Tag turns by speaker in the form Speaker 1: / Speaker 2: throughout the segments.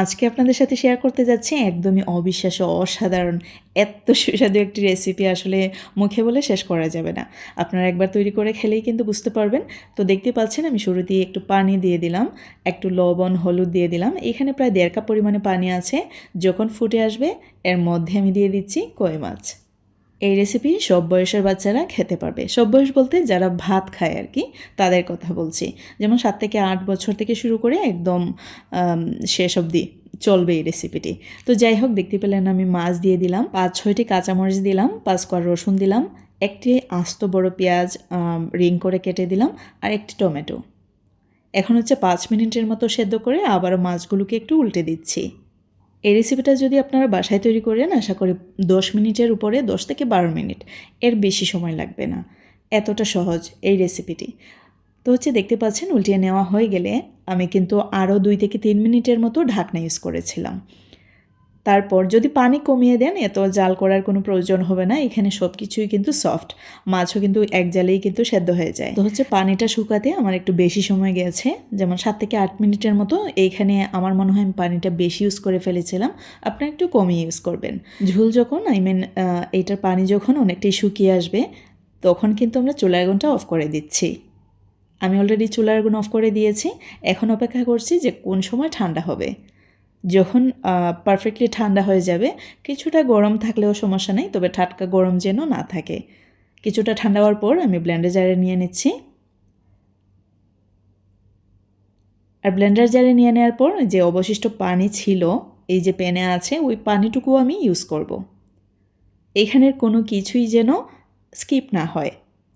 Speaker 1: আজকে আপনাদের সাথে শেয়ার করতে যাচ্ছি একদমই অবিশ্বাস্য, অসাধারণ এত সুস্বাদু একটি রেসিপি আসলে মুখে বলে শেষ করা যাবে না। আপনারা একবার তৈরি করে খেলেই কিন্তু বুঝতে পারবেন। তো দেখতে পাচ্ছেন আমি শুরুতেই একটু পানি দিয়ে দিলাম, একটু লবণ, হলুদ দিয়ে দিলাম। এখানে প্রায় দেড় কাপ পরিমাণে পানি আছে, যখন ফুটে আসবে এর মধ্যে আমি দিয়ে দিচ্ছি কই মাছ। এই রেসিপি সব বয়সের বাচ্চারা খেতে পারবে। সব বয়স বলতে যারা ভাত খায় আর কি তাদের কথা বলছি। যেমন সাত থেকে আট বছর থেকে শুরু করে একদম শেষ অবধি চলবে এই রেসিপিটি তো যাই হোক, দেখতে পেলেন আমি মাছ দিয়ে দিলাম, পাঁচ ছয়টি কাঁচামরিচ দিলাম, পাঁচ কোয়া রসুন দিলাম, একটি আস্ত বড় পেঁয়াজ রিং করে কেটে দিলাম, আর একটি টমেটো। এখন হচ্ছে পাঁচ মিনিটের মতো সেদ্ধ করে আবারও মাছগুলোকে একটু উল্টে দিচ্ছি। এই রেসিপিটা যদি আপনারা বাসায় তৈরি করেন, আশা করি দশ মিনিটের উপরে, দশ থেকে বারো মিনিট, এর বেশি সময় লাগবে না। এতটা সহজ এই রেসিপিটি তো হচ্ছে দেখতে পাচ্ছেন, উল্টিয়ে নেওয়া হয়ে গেলে আমি কিন্তু আরও দুই থেকে তিন মিনিটের মতো ঢাকনা ইউজ করেছিলাম। তারপর যদি পানি কমিয়ে দেন, এত জাল করার কোনো প্রয়োজন হবে না। এখানে সব কিছুই কিন্তু সফট মাছও কিন্তু এক জালেই কিন্তু সেদ্ধ হয়ে যায়। তো হচ্ছে পানিটা শুকাতে আমার একটু বেশি সময় গেছে। যেমন সাত থেকে আট মিনিটের মতো এইখানে আমার মনে হয় আমি পানিটা বেশি ইউজ করে ফেলেছিলাম। আপনারা একটু কমিয়ে ইউজ করবেন। ঝুল যখন আই মিন এইটার পানি যখন অনেকটাই শুকিয়ে আসবে, তখন কিন্তু আমরা চুলার আগুনটা অফ করে দিচ্ছি। আমি অলরেডি চুলার আগুন অফ করে দিয়েছি। এখন অপেক্ষা করছি যে কোন সময় ঠান্ডা হবে। যখন পারফেক্টলি ঠান্ডা হয়ে যাবে, কিছুটা গরম থাকলেও সমস্যা নেই, তবে টাটকা গরম যেন না থাকে। কিছুটা ঠান্ডা হওয়ার পর আমি ব্লেন্ডার জারে নিয়ে নিচ্ছি। আর ব্লেন্ডার জারে নিয়ে নেওয়ার পর যে অবশিষ্ট পানি ছিল, এই যে প্যানে আছে, ওই পানিটুকু আমি ইউজ করব। এখানের কোনো কিছুই যেন স্কিপ না হয়।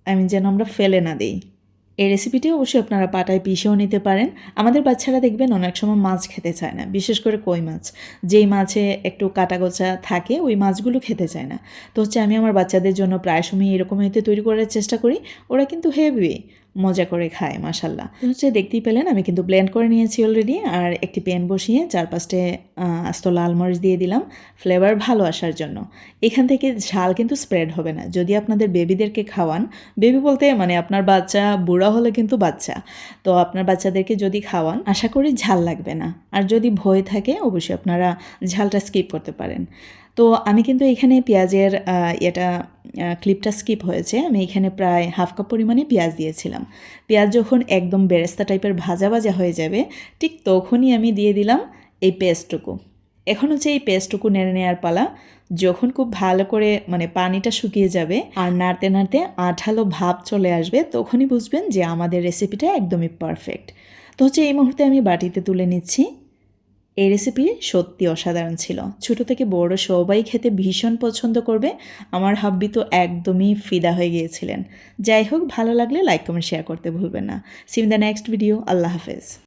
Speaker 1: আমি যেন আমরা ফেলে না দিই। এই রেসিপিটি অবশ্যই আপনারা পাটায় পিষেও নিতে পারেন। আমাদের বাচ্চারা দেখবেন অনেক সময় মাছ খেতে চায় না, বিশেষ করে কই মাছ। যেই মাছে একটু কাটাগোচা থাকে, ওই মাছগুলো খেতে চায় না। তো হচ্ছে আমি আমার বাচ্চাদের জন্য প্রায় সময় এরকম হইতে তৈরি করার চেষ্টা করি। ওরা কিন্তু হেভি মজা করে খায় মাসাল্লাহ হচ্ছে দেখতেই পেলেন আমি কিন্তু ব্লেন্ড করে নিয়েছি অলরেডি আর একটি প্যান বসিয়ে চার পাঁচটে আস্ত লাল মরিচ দিয়ে দিলাম। ফ্লেভার ভালো আসার জন্য। এখান থেকে ঝাল কিন্তু স্প্রেড হবে না। যদি আপনাদের বেবিদেরকে খাওয়ান বেবি বলতে মানে আপনার বাচ্চা বুড়া হলে কিন্তু বাচ্চা। তো আপনার বাচ্চাদেরকে যদি খাওয়ান আশা করি ঝাল লাগবে না। আর যদি ভয় থাকে অবশ্যই আপনারা ঝালটা স্কিপ করতে পারেন। তো আমি কিন্তু এখানে পেঁয়াজের এটা ক্লিপটা স্কিপ হয়েছে। আমি এখানে প্রায় হাফ কাপ পরিমাণে পেঁয়াজ দিয়েছিলাম। পেঁয়াজ যখন একদম বেরেস্তা টাইপের ভাজা ভাজা হয়ে যাবে, ঠিক তখনই আমি দিয়ে দিলাম এই পেস্টটুকু এখন হচ্ছে এই পেস্টটুকু নেড়ে নেওয়ার পালা। যখন খুব ভালো করে মানে পানিটা শুকিয়ে যাবে আর নাড়তে নাড়তে আঠালো ভাব চলে আসবে, তখনই বুঝবেন যে আমাদের রেসিপিটা একদমই পারফেক্ট তো হচ্ছে এই মুহূর্তে আমি বাটিতে তুলে নিচ্ছি। এই রেসিপি সত্যি অসাধারণ ছিল। ছোট থেকে বড় সবাই খেতে ভীষণ পছন্দ করবে। আমার হাব্বি তো একদমই ফিদা হয়ে গিয়েছিলেন। যাই হোক, ভালো লাগলে লাইক কমেন্ট শেয়ার করতে ভুলবেন না। সিম দ্য নেক্সট ভিডিও আল্লাহ হাফেজ।